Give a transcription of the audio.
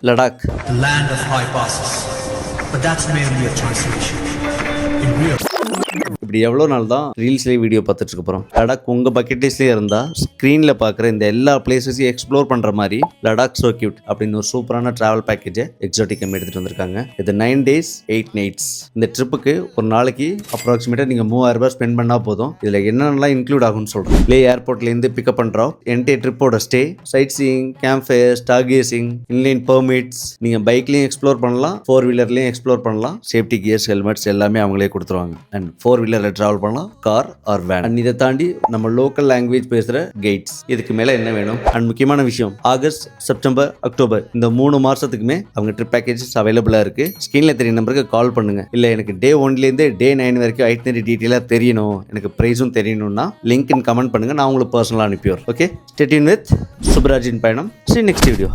The land of high passes, But that's merely a translation. In real இப்படி எவ்வளோ நாள் தான் ரீல்ஸ்லேயே வீடியோ பார்த்துட்டு இருக்க போகிறோம் லடாக் உங்கள் பக்கெட் லிஸ்ட்லேயே இருந்தால் ஸ்க்ரீனில் பார்க்குற இந்த எல்லா பிளேசஸையும் எக்ஸ்ப்ளோர் பண்ணுற மாதிரி லடாக் சர்க்கியூட் அப்படின்னு ஒரு சூப்பரான ட்ராவல் பேக்கேஜை எக்ஸாட்டிக்கம் எடுத்துகிட்டு வந்திருக்காங்க. இது நைன் டேஸ் எயிட் நைட்ஸ் இந்த ட்ரிப்புக்கு ஒரு நாளைக்கு அப்ராக்சிமேட்டாக நீங்கள் மூவாயிரம் ரூபாய் ஸ்பெண்ட் பண்ணால் போதும். இதில் என்னென்னலாம் இன்க்ளூட் ஆகும்னு சொல்கிறேன் லே ஏர்போர்ட்லேருந்து பிக்கப் பண்ணுறோம் என்டே ட்ரிப்போட stay sightseeing campfire stargazing inline permits நீங்கள் பைக்லேயும் எக்ஸ்ப்ளோர் பண்ணலாம் ஃபோர் வீலர்லேயும் எக்ஸ்ப்ளோர் பண்ணலாம். சேஃப்டி கியர்ஸ் ஹெல்மெட்ஸ் எல்லாமே அவங்களே கொடுத்துருவாங்க. அண்ட் ஃபோர் வீலர் வீலரில் ட்ராவல் பண்ணலாம் கார் ஆர் வேன் அண்ட் இதை தாண்டி நம்ம லோக்கல் லாங்குவேஜ் பேசுகிற கைட்ஸ் இதுக்கு மேலே என்ன வேணும்? அண்ட் முக்கியமான விஷயம் ஆகஸ்ட் செப்டம்பர் அக்டோபர் இந்த மூணு மாதத்துக்குமே அவங்க ட்ரிப் பேக்கேஜஸ் அவைலபிளாக இருக்குது ஸ்க்ரீனில் தெரிய நம்பருக்கு கால் பண்ணுங்க. இல்லை எனக்கு டே ஒன்லேருந்து டே நைன் வரைக்கும் ஐட்னரி டீட்டெயிலாக தெரியணும். எனக்கு ப்ரைஸும் தெரியணும்னா லிங்க் கமெண்ட் பண்ணுங்கள் நான் உங்களுக்கு பர்சனலாக அனுப்பிடுறேன் ஓகே ஸ்டெட்டின் வித் சுப்ராஜின் பயணம். C next video